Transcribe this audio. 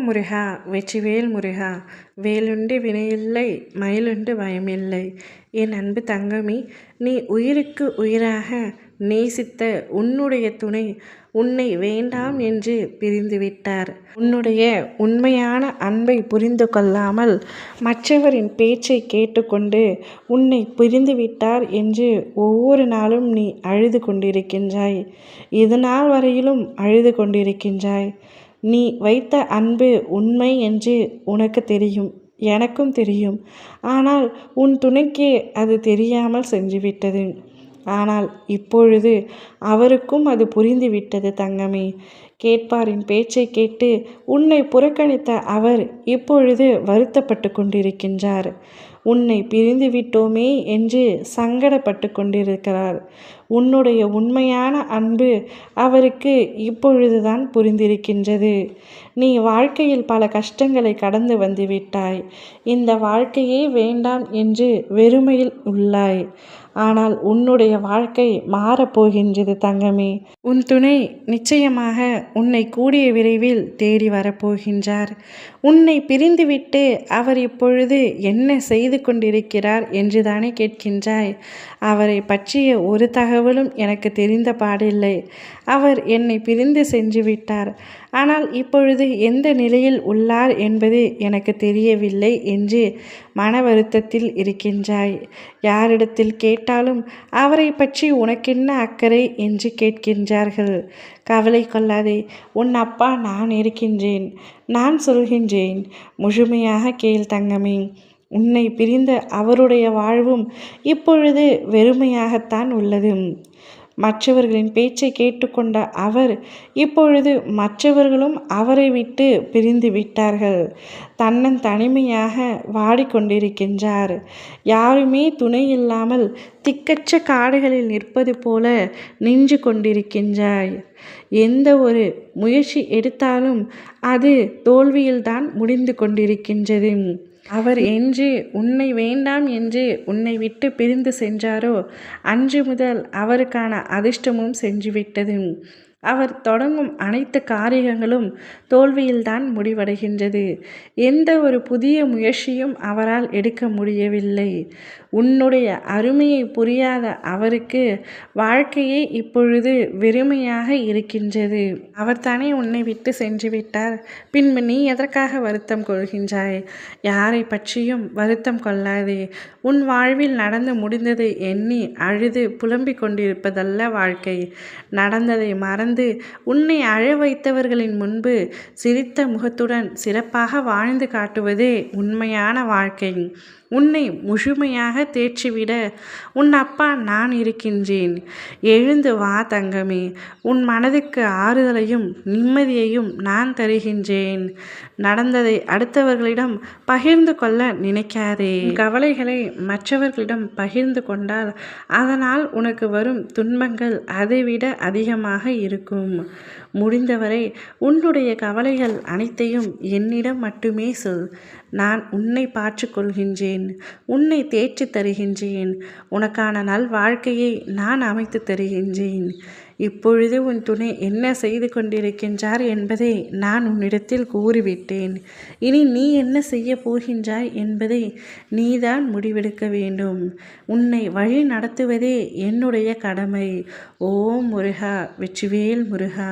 ஓம் முருகா வெற்றிவேல் முருகா வேலுண்டு வினையில்லை மயிலுண்டு பயமில்லை. என் அன்பு தங்கமி நீ உயிருக்கு உயிராக நேசித்த உன்னுடைய துணை உன்னை வேண்டாம் என்று பிரிந்துவிட்டார். உன்னுடைய உண்மையான அன்பை புரிந்து கொள்ளாமல் மற்றவரின் பேச்சை கேட்டுக்கொண்டு உன்னை பிரிந்துவிட்டார் என்று ஒவ்வொரு நாளும் நீ அழுது கொண்டிருக்கின்றாய். இது நாள் வரையிலும் அழுது கொண்டிருக்கின்றாய். நீ வைத்த அன்பு உண்மை என்று உனக்கு தெரியும் எனக்கும் தெரியும். ஆனால் உன் துணைக்கு அது தெரியாமல் சென்றுவிட்டது. ஆனால் இப்பொழுது அவருக்கும் அது புரிந்துவிட்டது தங்கமே. கேட்பாரின் பேச்சை கேட்டு உன்னை புறக்கணித்த அவர் இப்பொழுது வருத்தப்பட்டு கொண்டிருக்கின்றார். உன்னை பிரிந்து விட்டோமே என்று சங்கடப்பட்டு கொண்டிருக்கிறார். உன்னுடைய உண்மையான அன்பு அவருக்கு இப்பொழுதுதான் புரிந்திருக்கின்றது. நீ வாழ்க்கையில் பல கஷ்டங்களை கடந்து வந்துவிட்டாய். இந்த வாழ்க்கையே வேண்டாம் என்று வெறுமையில் உள்ளாய். ஆனால் உன்னுடைய வாழ்க்கை மாறப்போகின்றது தங்கமே. உன் துணை நிச்சயமாக உன்னை கூடிய விரைவில் தேடி வரப்போகின்றார் உன்னை பிரிந்துவிட்டு அவர் இப்பொழுது என்ன செய்து கொண்டிருக்கிறார் என்றுதானே கேட்கின்றாய்? அவரை பற்றிய ஒரு தகவலும் எனக்கு தெரிந்த பாடில்லை. அவர் என்னை பிரிந்து சென்று விட்டார். ஆனால் இப்பொழுது எந்த நிலையில் உள்ளார் என்பது எனக்கு தெரியவில்லை என்று மன வருத்தத்தில் இருக்கின்றாய். யாரிடத்தில் கேட்டாலும் அவரை பற்றி உனக்கென்ன அக்கறை என்று கேட்கின்றார்கள். கவலை கொள்ளாதே உன் அப்பா நான் இருக்கின்றேன். நான் சொல்கின்றேன். முழுமையாக கேள் தங்கமே. உன்னை பிரிந்த அவருடைய வாழ்வும் இப்பொழுது வெறுமையாகத்தான் உள்ளது. மற்றவர்களின் பேச்சை கேட்டுக்கொண்ட அவர் இப்பொழுது மற்றவர்களும் அவரை விட்டு பிரிந்து விட்டார்கள். தன்னன் தனிமையாக வாடிக்கொண்டிருக்கின்றார். யாருமே துணை இல்லாமல் திக்கச்ச காடுகளில் நிற்பது போல நின்று கொண்டிருக்கின்றாய். எந்த ஒரு முயற்சி எடுத்தாலும் அது தோல்வியில்தான் முடிந்து கொண்டிருக்கின்றது. அவர் என்று உன்னை வேண்டாம் என்று உன்னை விட்டு பிரிந்து சென்றாரோ அன்று முதல் அவருக்கான அதிர்ஷ்டமும் சென்றுவிட்டது. அவர் தொடங்கும் அனைத்து காரியங்களும் தோல்வியில்தான் முடிவடைகின்றது. எந்த ஒரு புதிய முயற்சியும் அவரால் எடுக்க முடியவில்லை. உன்னுடைய அருமையை புரியாத அவருக்கு வாழ்க்கையே இப்பொழுது வெறுமையாக இருக்கின்றது. அவர் தானே உன்னை விட்டு சென்று விட்டார் பின்பு நீ எதற்காக வருத்தம் கொள்கின்றாய்? யாரை பற்றியும் வருத்தம் கொள்ளாதே. உன் வாழ்வில் நடந்து முடிந்ததை எண்ணி அழுது புலம்பிக் கொண்டிருப்பதல்ல வாழ்க்கை. நடந்ததை மறந்து உன்னை அழ வைத்தவர்களின் முன்பு சிரித்த முகத்துடன் சிறப்பாக வாழ்ந்து காட்டுவதே உண்மையான வாழ்க்கை. உன்னை முழுமையாக தேற்றிவிட உன் அப்பா நான் இருக்கின்றேன். எழுந்து வா தங்கமே. உன் மனதுக்கு ஆறுதலையும் நிம்மதியையும் நான் தருகின்றேன். நடந்ததை அடுத்தவர்களிடம் பகிர்ந்து கொள்ள நினைக்காதே. கவலைகளை மற்றவர்களிடம் பகிர்ந்து கொண்டால் அதனால் உனக்கு வரும் துன்பங்கள் அதைவிட அதிகமாக இருக்கும். முடிந்தவரை உன்னுடைய கவலைகள் அனைத்தையும் என்னிடம் மட்டுமே சொல். நான் உன்னை பார்த்து கொள்கின்றேன். உன்னை தேற்றி தருகின்றேன். உனக்கான நல் வாழ்க்கையை நான் அமைத்து தருகின்றேன். இப்பொழுது உன் துணை என்ன செய்து கொண்டிருக்கின்றார் என்பதை நான் உன்னிடத்தில் கூறிவிட்டேன். இனி நீ என்ன செய்ய போகின்றாய் என்பதை நீதான் முடிவெடுக்க வேண்டும். உன்னை வழி நடத்துவதே என்னுடைய கடமை. ஓம் முருகா வெற்றிவேல் முருகா.